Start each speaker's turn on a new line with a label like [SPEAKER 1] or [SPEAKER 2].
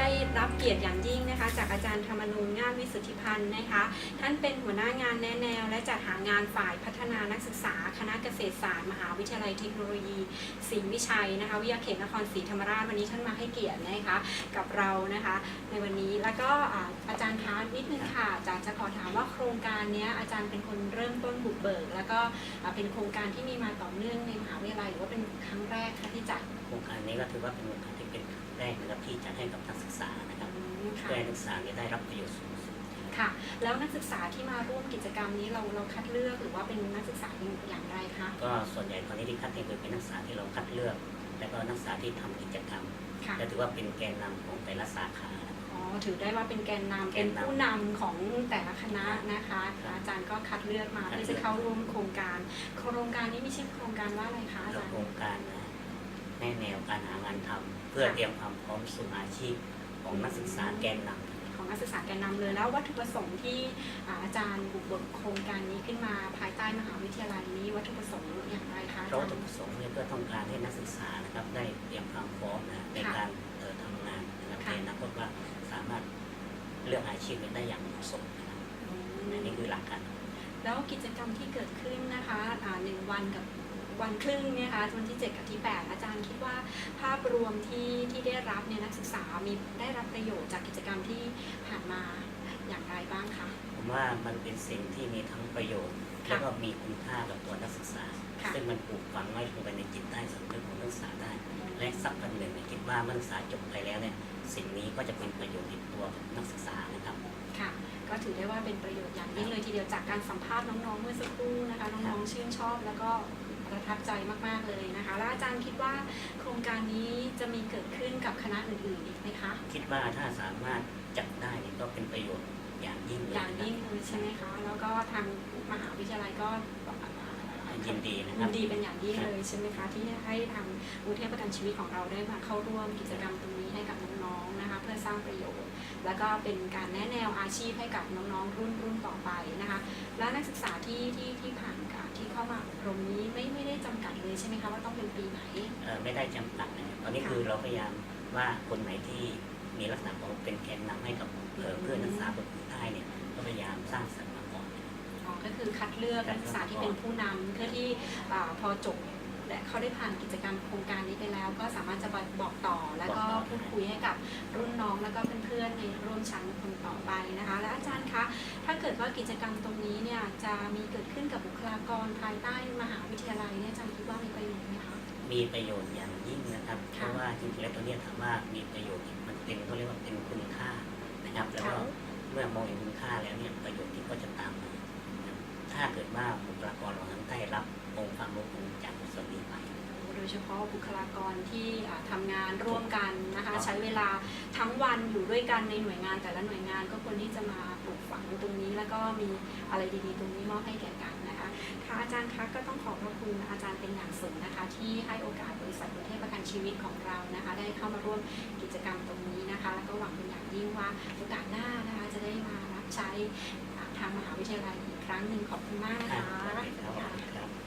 [SPEAKER 1] ได้รับเกียรติอย่างยิ่งนะคะ จากอาจารย์ธรรมนูญงามวิสุทธิพันธ์นะคะ ท่านเป็นหัวหน้างานแนแนว และจัดหางานฝ่ายพัฒนานักศึกษา คณะเกษตรศาสตร์มหาวิทยาลัยเทคโนโลยีศรีวิชัยนะคะวิทยาเขตนครศรีธรรมราชวันนี้ท่านมาให้เกียรตินะคะกับเรานะคะ ในวันนี้แล้วก็อาจารย์คะนิดนึงค่ะจากจะขอถามว่าโครงการนี้อาจารย์เป็นคนเริ่มต้นบุกเบิก แล้วก็เป็นโครงการที่มีมาต่อเนื่องในมหาวิทยาลัยหรือว่าเป็นครั้งแรกคะที่จัด
[SPEAKER 2] โครงการนี้ก็ถือว่าเป็นโครงการที่เป็น แรกนะครับที่จัดให้กับนักศึกษานะครับ
[SPEAKER 1] อืมค่ะ
[SPEAKER 2] เพื่อให้นักศึกษาเนี่ยได้รับประโยชน์สูงสุด
[SPEAKER 1] ค่ะ แล้วนักศึกษาที่มาร่วมกิจกรรมนี้เราเราคัดเลือกหรือว่าเป็นนักศึกษาอย่างไรคะ
[SPEAKER 2] ก็ส่วนใหญ่ตอนนี้ที่คัดเนี่ยคือเป็นนักศึกษาที่เราคัดเลือก แล้วก็นักศึกษาที่ทำกิจกรรม
[SPEAKER 1] ค่ะ
[SPEAKER 2] และถือว่าเป็นแกนนำของแต่ละสาขานะครับ
[SPEAKER 1] อ๋อถือได้ว่าเป็นแกนนำ
[SPEAKER 2] แก
[SPEAKER 1] เป็น
[SPEAKER 2] นนำ
[SPEAKER 1] ผู้นำของแต่ละคณะนะคะ
[SPEAKER 2] ครับ
[SPEAKER 1] อาจารย์ก็คัดเลือกมา
[SPEAKER 2] คัด
[SPEAKER 1] เพื่อ
[SPEAKER 2] เลื
[SPEAKER 1] จะ
[SPEAKER 2] อก
[SPEAKER 1] เข้าร่วมโครงการ โครงการนี้มีชื่อโครงการว่าอะไรคะอา
[SPEAKER 2] แล้ว
[SPEAKER 1] จารย์
[SPEAKER 2] โครงการนะ แนะแนวการหางานทำเพื่อเตรียมความพร้อมสู่อาชีพของนักศึกษาแกนนำ
[SPEAKER 1] ของนักศึกษาแกนนำเลยแล้ววัตถุประสงค์ที่อ่าอาจารย์บุกเบิกโครงการนี้ขึ้นมาภายใต้มหาวิทยาลัยนี้วัตถุประสงค์อย่างไรคะอา
[SPEAKER 2] เพราะ
[SPEAKER 1] จา
[SPEAKER 2] วัต
[SPEAKER 1] ร
[SPEAKER 2] ถุ
[SPEAKER 1] ย์
[SPEAKER 2] ประสงค์เนี่ยเพื่อต้องการให้นักศึกษานะครับได้เตรียมความพร้อมนะใน
[SPEAKER 1] ค่ะ
[SPEAKER 2] การเอ่อทำงานนะครับ
[SPEAKER 1] ค่ะ
[SPEAKER 2] ในอนาคตว่าสามารถเลือกอาชีพได้อย่างเหมาะสมนะครับ
[SPEAKER 1] อืม
[SPEAKER 2] อันนี้คือหลักการ
[SPEAKER 1] แล้วกิจกรรมที่เกิดขึ้นนะคะอ่าหนึ่งวันกับ วันครึ่งเนี่ยนะคะวันที่ 7 กับที่ 8 อาจารย์คิดว่าภาพรวมที่ที่ได้รับเนี่ยนักศึกษามีได้รับประโยชน์จากกิจกรรมที่ผ่านมาอย่างไรบ้างคะ
[SPEAKER 2] ผมว่ามันเป็นสิ่งที่มีทั้งประโยชน์
[SPEAKER 1] ค่ะ
[SPEAKER 2] แล้วก็มีคุณค่ากับตัวนักศึกษา
[SPEAKER 1] ค่ะ
[SPEAKER 2] ซึ่งมันปลูกฝังไว้ลงไปในจิตใต้สำนึกของนักศึกษาได้ และสักวันหนึ่งเนี่ยคิดว่าเมื่อนักศึกษาจบไปแล้วเนี่ยสิ่งนี้ก็จะเป็นประโยชน์ติดตัวกับนักศึกษานะครับ
[SPEAKER 1] ค่ะก็ถือได้ว่าเป็นประโยชน์อย่างยิ่งเลยทีเดียวจากการสัมภาษณ์น้องๆเมื่อสักครู่นะคะน้องๆชื่นชอบแล้วก็ ประทับใจมาก ๆ เลยนะคะแล้วอาจารย์คิดว่าโครงการนี้จะมีเกิดขึ้นกับคณะอื่นๆอีกไหมคะ
[SPEAKER 2] คิดว่าถ้าสามารถจัดได้เนี่ยก็เป็นประโยชน์อย่างยิ่งเลย
[SPEAKER 1] อย่าง
[SPEAKER 2] นะครับ
[SPEAKER 1] ยิ่งเลยใช่ไหมคะ แล้วก็ทางมหาวิทยาลัยก็
[SPEAKER 2] ยินดีนะค
[SPEAKER 1] ยิ
[SPEAKER 2] รับ
[SPEAKER 1] นดีเป็นอย่างยิ่งเลยใช่ไหมคะที่ให้ทางอุเทศประกันชีวิตของเราได้มาเข้าร่วมกิจกรรมตรงนี้ให้กับน้องๆนะคะ เพื่อสร้างประโยชน์ แล้วก็เป็นการแนะแนวอาชีพให้กับน้องๆรุ่นรุ่นต่อไปนะคะ แล้วนักศึกษาที่ที่ที่ผ่านการที่เข้ามาอบรมนี้ไม่ไม่ได้จำกัดเลยใช่ไหมคะว่าต้องเป็นปีไหน
[SPEAKER 2] เอ่อไม่ได้จำกัดนะครับตอนนี้คือเราพยายามว่าคนไหนที่มีลักษณะของเป็นแกนนำให้กับเอ่อเพื่อนนักศึกษาคนอื่นได้เนี่ยก็พยายามสร้างสรรค์มาก่อนนะครับ
[SPEAKER 1] อ๋อก็คือคัดเลือกนักศึกษาที่เป็นผู้นำเพื่อที่อาพอจบ และเขาได้ผ่านกิจกรรมโครงการนี้ไปแล้ว ก็สามารถจะบอกต่อแล้วก็พูดคุยให้กับรุ่นน้องแล้วก็เพื่อนๆในร่วมชั้นคนต่อไปนะคะ และอาจารย์คะถ้าเกิดว่ากิจกรรมตรงนี้เนี่ยจะมีเกิดขึ้นกับบุคลากรภายใต้มหาวิทยาลัยเนี่ยอาจารย์คิดว่ามีประโยชน์ไหมคะ
[SPEAKER 2] มีประโยชน์อย่างยิ่งนะครับเพ
[SPEAKER 1] ค่ะ
[SPEAKER 2] ราะว่าจริงๆแล้วตัวเนี้ยถามว่ามีประโยชน์เนี่ยมันเป็นเขาเรียกว่าเป็นคุณค่านะครับแล้วก็
[SPEAKER 1] ค่ะ
[SPEAKER 2] เมื่อมองเห็นคุณค่าแล้วเนี่ยประโยชน์ที่ก็จะตามมานะครับ ถ้าเกิดว่าบุคลากรเหล่านั้นได้รับองค์ความรู้จากส่วนนี้ไป
[SPEAKER 1] ดยเฉพาะบุคลากรที่อ่าทำงานร่วมกันนะคะใช้เวลาทั้งวันอยู่ด้วยกันในหน่วยงานแต่ละหน่วยงานก็ควรที่จะมาปลูกฝังตรงนี้แล้วก็มีอะไรดีๆ ตรงนี้มอบให้แก่กันนะคะค่ะอาจารย์คะก็ต้องขอบพระคุณอาจารย์เป็นอย่างสูงนะคะ ที่ให้โอกาสบริษัทกรุงเทพประกันชีวิตของเรานะคะ ได้เข้ามาร่วมกิจกรรมตรงนี้นะคะ แล้วก็หวังเป็นอย่างยิ่งว่าโอกาสหน้านะคะจะได้มารับใช้อ่าทางมหาวิทยาลัยอีกครั้งหนึ่งขอบคุณมากนะคะ
[SPEAKER 2] ครับ